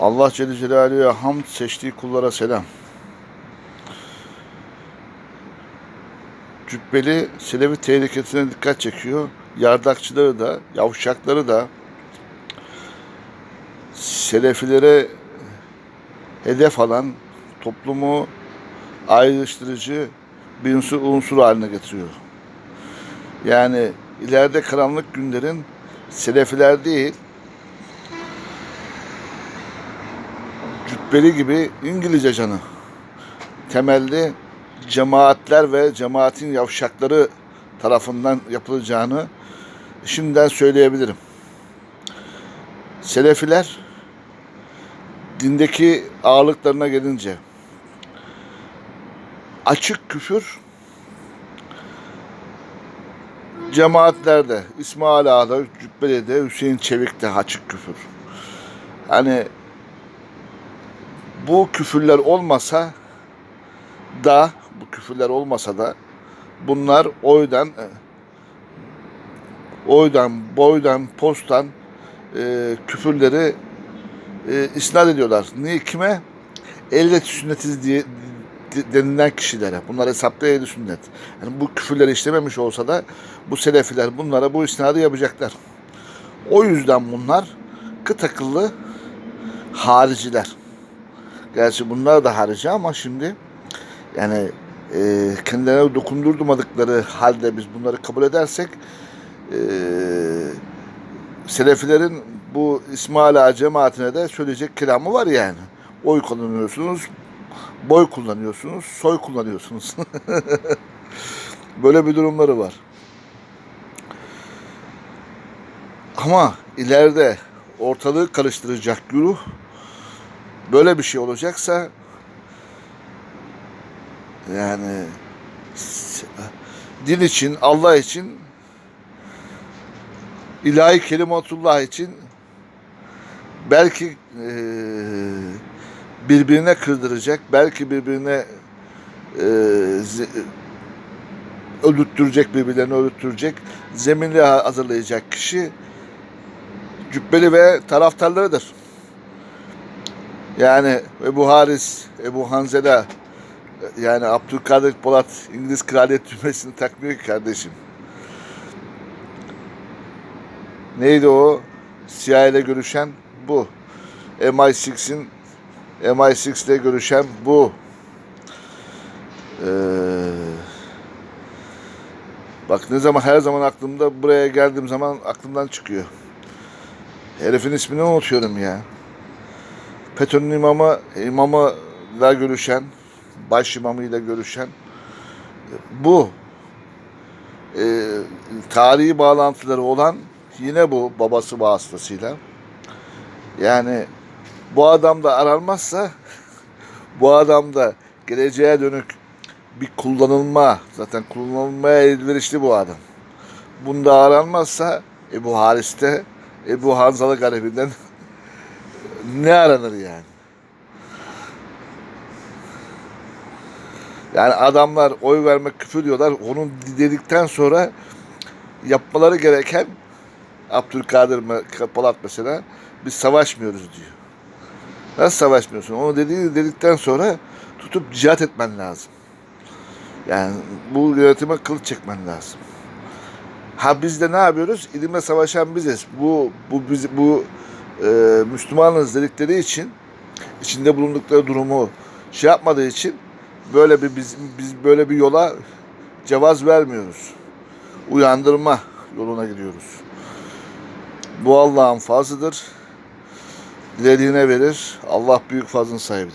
Allah Celle Celaluhu'ya hamd seçtiği kullara selam. Cübbeli Selevi tehlikesine dikkat çekiyor. Yardakçıları da, yavşakları da Selefilere hedef alan toplumu ayrıştırıcı bir unsur, unsur haline getiriyor. Yani ileride karanlık günlerin Selefiler değil, cübbeli gibi İngilizce canı temelli cemaatler ve cemaatin yavşakları tarafından yapılacağını şimdiden söyleyebilirim. Selefiler dindeki ağırlıklarına gelince açık küfür cemaatlerde İsmail Ağa'da, Cübbeli'de, Hüseyin Çevik'te açık küfür. Hani bu küfürler olmasa da bu küfürler olmasa da bunlar oydan oydan boydan postan e, küfürleri e, isnat ediyorlar. Niye kime? Elle sünnetiz diye de- denilen kişilere. Bunlar hesapta ehli sünnet. Yani bu küfürleri işlememiş olsa da bu selefiler bunlara bu isnadı yapacaklar. O yüzden bunlar kıt akıllı hariciler. Gerçi bunlar da harici ama şimdi yani e, kendilerine dokundurmadıkları halde biz bunları kabul edersek e, Selefilerin bu İsmail Ağa cemaatine de söyleyecek kelamı var yani. Oy kullanıyorsunuz, boy kullanıyorsunuz, soy kullanıyorsunuz. Böyle bir durumları var. Ama ileride ortalığı karıştıracak güruh böyle bir şey olacaksa yani din için, Allah için ilahi kelimatullah için belki eee, birbirine kırdıracak, belki birbirine eee, ze- öldürttürecek, birbirlerini öldürttürecek zeminli hazırlayacak kişi cübbeli ve taraftarlarıdır. Yani Ebu Haris, Ebu Hanzela, yani Abdülkadir Polat İngiliz kraliyet düğmesini takmıyor ki kardeşim. Neydi o? CIA ile görüşen bu. MI6'in MI6 ile görüşen bu. Ee, bak ne zaman her zaman aklımda buraya geldiğim zaman aklımdan çıkıyor. Herifin ismini unutuyorum ya. FETÖ'nün imamı, imamıyla görüşen, baş imamıyla görüşen bu e, tarihi bağlantıları olan yine bu babası vasıtasıyla. Yani bu adam da aranmazsa bu adam da geleceğe dönük bir kullanılma zaten kullanılmaya elverişli bu adam. Bunda aranmazsa Ebu Haris'te Ebu Hanzalı garibinden ne aranır yani? Yani adamlar oy vermek küfür diyorlar. Onun dedikten sonra yapmaları gereken Abdülkadir Polat mesela biz savaşmıyoruz diyor. Nasıl savaşmıyorsun? Onu dediği dedikten sonra tutup cihat etmen lazım. Yani bu yönetime kılıç çekmen lazım. Ha biz de ne yapıyoruz? İlimle savaşan biziz. Bu bu biz bu e, Müslümanız dedikleri için içinde bulundukları durumu şey yapmadığı için böyle bir biz, biz böyle bir yola cevaz vermiyoruz. Uyandırma yoluna gidiyoruz. Bu Allah'ın fazlıdır. Dilediğine verir. Allah büyük fazlın sahibidir.